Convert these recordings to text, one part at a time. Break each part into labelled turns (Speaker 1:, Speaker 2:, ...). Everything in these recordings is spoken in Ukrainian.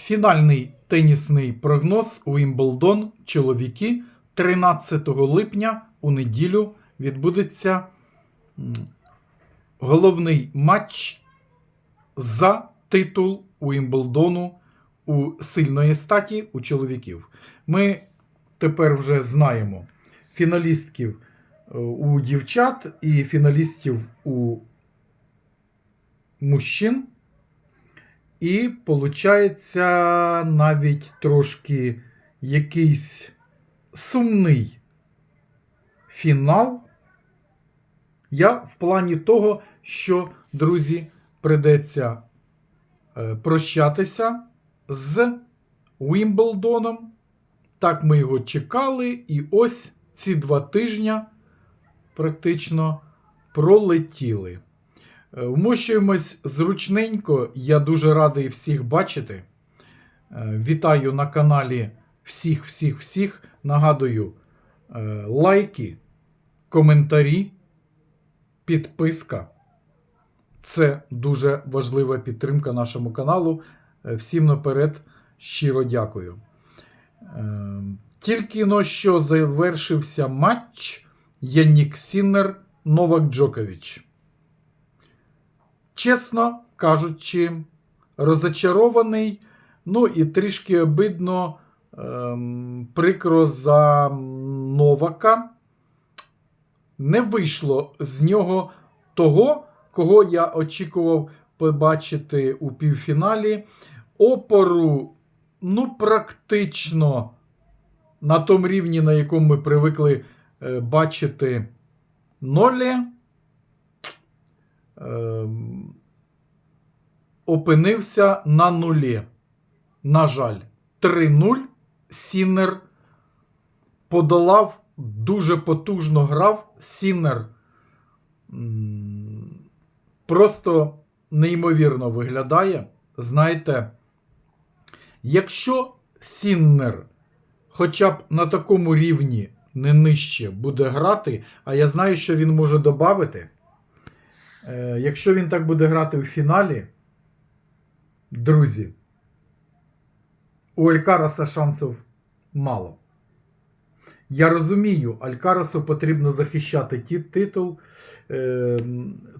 Speaker 1: Фінальний тенісний прогноз Уімблдон чоловіки 13 липня у неділю відбудеться головний матч за титул Уімблдону у сильної статі у чоловіків. Ми тепер вже знаємо фіналістків е, у дівчат і фіналістів у мужчин. І виходить навіть трошки якийсь сумний фінал. Я в плані того, що, друзі, придеться е, прощатися з Уімблдоном. Так ми його чекали, і ось ці два тижні практично пролетіли. Е, Вмощуємось зручненько. Я дуже радий всіх бачити. Е, Вітаю на каналі всіх, всіх, всіх. Нагадую, е, лайки, коментарі, підписка. Це дуже важлива підтримка нашому каналу. Всім наперед щиро дякую. Тільки но що завершився матч Янік Сіннер Новак Джокович. Чесно кажучи, розочарований, ну і трішки обидно, ем, прикро за Новака. Не вийшло з нього того, кого я очікував побачити у півфіналі. Опору, ну, практично на тому рівні, на якому ми привикли е, бачити Нолі. Ем, опинився на нулі. На жаль, 3-0. Сіннер подолав, дуже потужно грав. Сіннер просто неймовірно виглядає. Знаєте, якщо Сіннер хоча б на такому рівні не нижче буде грати, а я знаю, що він може додати. Е, Якщо він так буде грати у фіналі, друзі, у Алькараса шансів мало. Я розумію, Алькарасу потрібно захищати ті титул, е,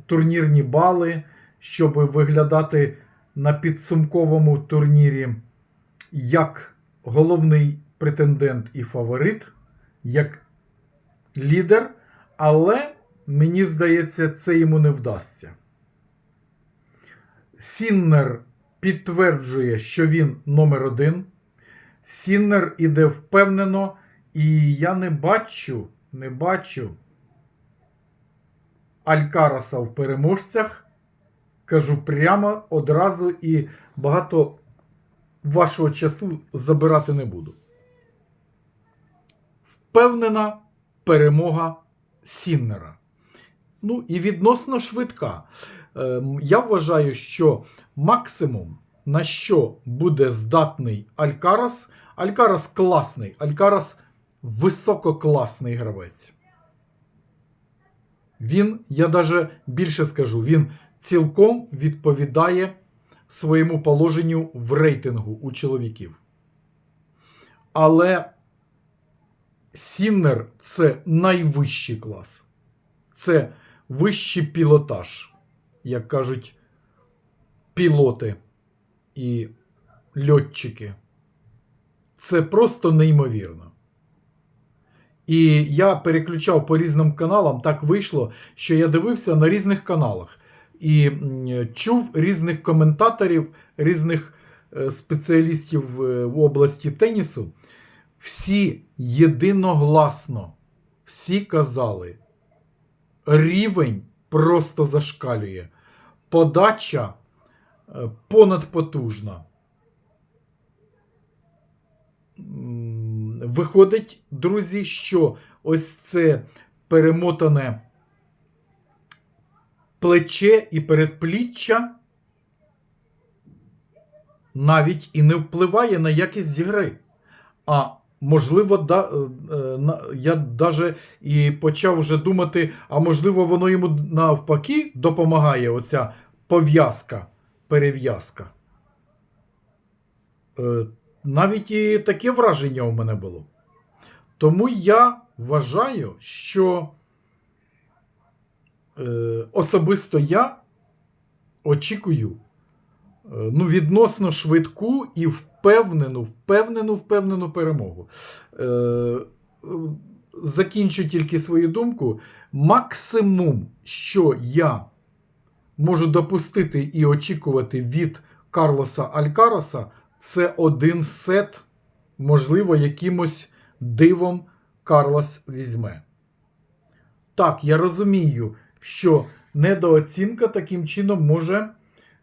Speaker 1: турнірні бали, щоб виглядати на підсумковому турнірі як головний претендент і фаворит, як лідер, але мені здається, це йому не вдасться. Сіннер підтверджує, що він номер один. Сіннер іде впевнено, і я не бачу, не бачу Алькараса в переможцях. Кажу прямо одразу і багато вашого часу забирати не буду. Впевнена перемога Сіннера. Ну і відносно швидка. Ем, Я вважаю, що максимум, на що буде здатний Алькарас, Алькарас класний, Алькарас висококласний гравець. Він, я даже більше скажу, він цілком відповідає своєму положенню в рейтингу у чоловіків. Але Сіннер це найвищий клас. Це вищий пілотаж, як кажуть пілоти і льотчики. Це просто неймовірно. І я переключав по різним каналам. Так вийшло, що я дивився на різних каналах і чув різних коментаторів, різних е, спеціалістів е, в області тенісу. Всі єдиногласно, всі казали, рівень просто зашкалює. Подача е, понадпотужна. Виходить, друзі, що ось це перемотане плече і передпліччя навіть і не впливає на якість гри. А можливо, да, е, е, я навіть і почав вже думати, а можливо, воно йому навпаки допомагає оця пов'язка, перев'язка. Е, навіть і таке враження у мене було. Тому я вважаю, що особисто я очікую ну, відносно швидку і впевнену, впевнену, впевнену перемогу. Е, е, закінчу тільки свою думку. Максимум, що я можу допустити і очікувати від Карлоса Алькараса, це один сет, можливо, якимось дивом Карлос візьме. Так, я розумію, що недооцінка таким чином може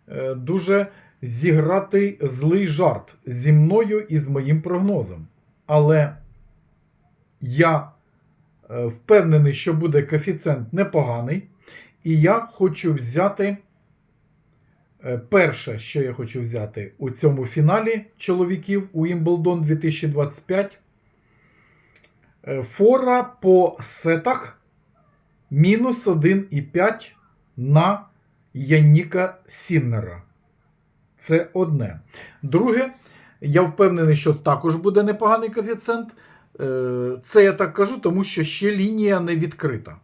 Speaker 1: е, дуже зіграти злий жарт зі мною і з моїм прогнозом. Але я е, впевнений, що буде коефіцієнт непоганий. І я хочу взяти. е, Перше, що я хочу взяти у цьому фіналі чоловіків у Wimbledon 2025. е, Фора по сетах мінус 1,5 на Яніка Сіннера. Це одне. Друге, я впевнений, що також буде непоганий коефіцієнт. Е, Це я так кажу, тому що ще лінія не відкрита.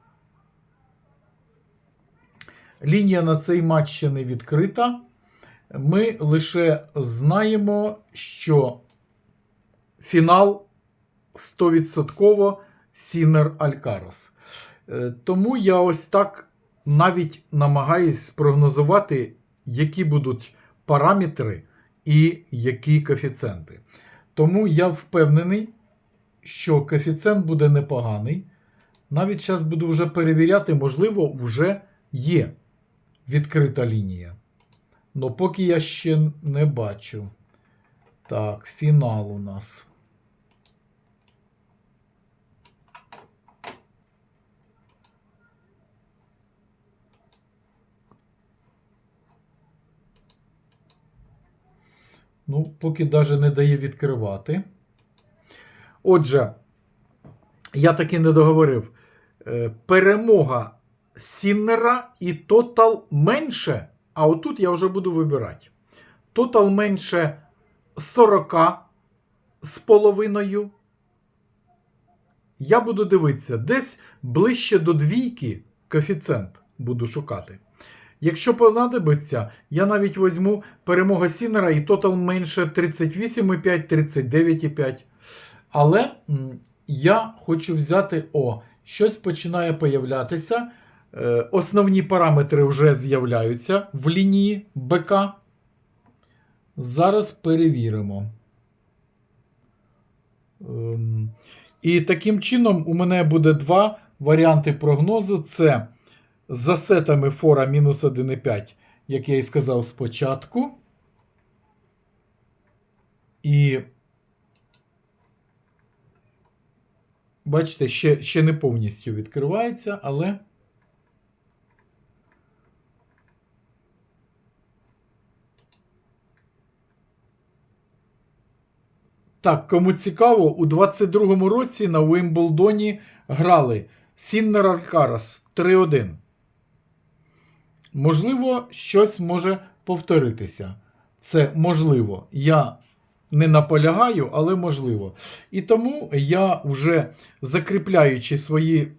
Speaker 1: Лінія на цей матч ще не відкрита. Ми лише знаємо, що фінал 100% Сінер Алькарас. Е, Тому я ось так навіть намагаюсь спрогнозувати, які будуть параметри і які коефіцієнти. Тому я впевнений, що коефіцієнт буде непоганий. Навіть зараз буду вже перевіряти, можливо, вже є відкрита лінія. Но поки я ще не бачу. Так, фінал у нас. Ну, поки навіть не дає відкривати. Отже, я таки не договорив. Е, Перемога Сіннера і тотал менше. А отут я вже буду вибирати. Тотал менше 40 з половиною. Я буду дивитися, десь ближче до двійки коефіцієнт буду шукати. Якщо понадобиться, я навіть візьму перемога Сінера і тотал менше 38,5, 39,5. Але я хочу взяти О, щось починає появлятися. Е, Основні параметри вже з'являються в лінії БК. Зараз перевіримо. Ем, І таким чином у мене буде два варіанти прогнозу: це за сетами фора мінус 1,5, як я і сказав спочатку. І бачите, ще, ще не повністю відкривається, але. Так, кому цікаво, у 22-му році на Уимблдоні грали Сіннер Алькарас 3-1. Можливо, щось може повторитися. Це можливо. Я не наполягаю, але можливо. І тому я вже закріпляючи свої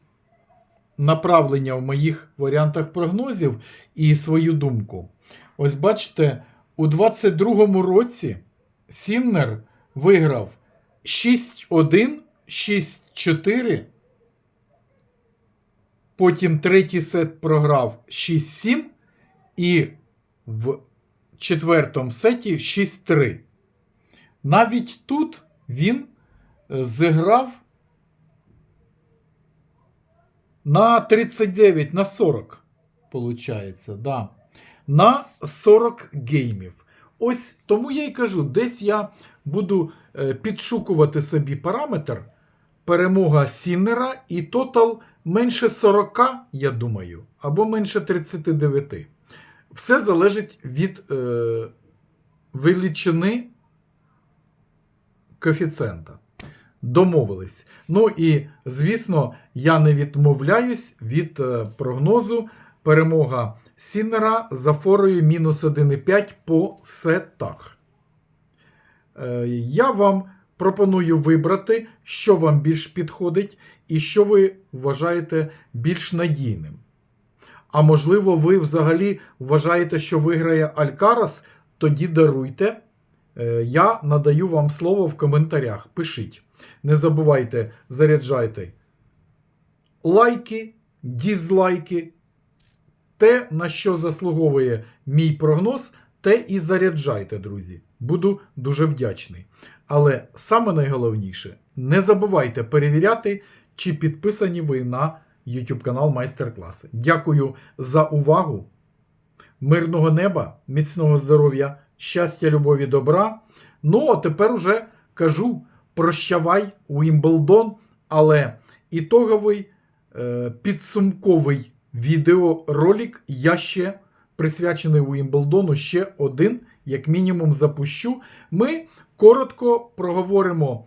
Speaker 1: направлення в моїх варіантах прогнозів і свою думку. Ось бачите, у 22-му році Сіннер виграв 6-1, 6-4. Потім третій сет програв 6-7. І в четвертому сеті 6-3. Навіть тут він е, зіграв на 39, на 40. Получається, да. На 40 геймів. Ось тому я й кажу, десь я буду е, підшукувати собі параметр перемога Сіннера і тотал менше 40, я думаю, або менше 39. Все залежить від е, величини коефіцієнта. Домовились. Ну і, звісно, я не відмовляюсь від е, прогнозу перемога Сіннера за форою мінус 1,5 по сетах. е, я вам пропоную вибрати, що вам більш підходить і що ви вважаєте більш надійним. А можливо, ви взагалі вважаєте, що виграє Алькарас, тоді даруйте. Е, Я надаю вам слово в коментарях. Пишіть. Не забувайте, заряджайте лайки, дізлайки. Те, на що заслуговує мій прогноз, те і заряджайте, друзі. Буду дуже вдячний. Але саме найголовніше, не забувайте перевіряти, чи підписані ви на YouTube канал Майстер-класи. Дякую за увагу. Мирного неба, міцного здоров'я, щастя, любові, добра. Ну, а тепер уже кажу: прощавай, Уімблдон, але ітоговий е, підсумковий відеоролик я ще присвячений Уімблдону, ще один, як мінімум, запущу. Ми коротко проговоримо,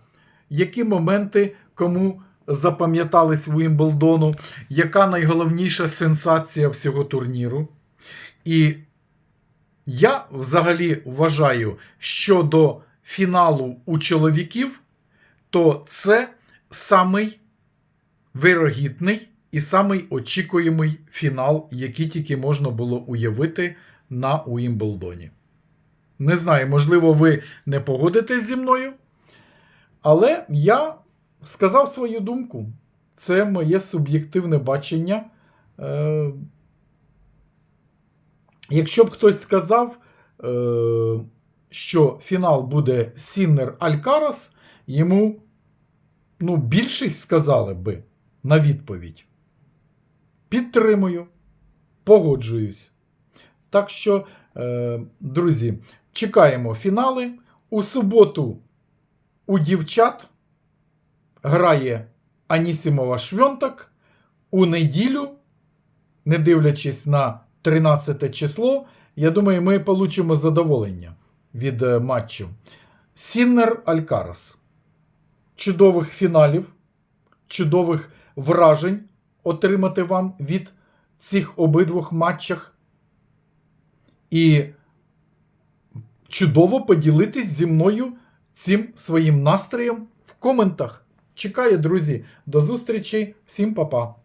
Speaker 1: які моменти кому запам'ятались Уімблдону, яка найголовніша сенсація всього турніру. І я взагалі вважаю, що до фіналу у чоловіків, то це самий вирогідний і самий очікуємий фінал, який тільки можна було уявити на Уімблдоні. Не знаю, можливо, ви не погодитесь зі мною, але я сказав свою думку. Це моє суб'єктивне бачення. Е, Якщо б хтось сказав, е, що фінал буде Сіннер Алькарас, йому ну, більшість сказали би на відповідь. Підтримую, погоджуюсь. Так що, е, друзі, чекаємо фінали. У суботу у дівчат грає Анісімова Швьонтак. У неділю, не дивлячись на 13 число, я думаю, ми получимо задоволення від е, матчу. Сіннер Алькарас. Чудових фіналів, чудових вражень отримати вам від цих обидвох матчах. І чудово поділитись зі мною цим своїм настроєм в коментах. Чекаю, друзі. До зустрічі. Всім па-па.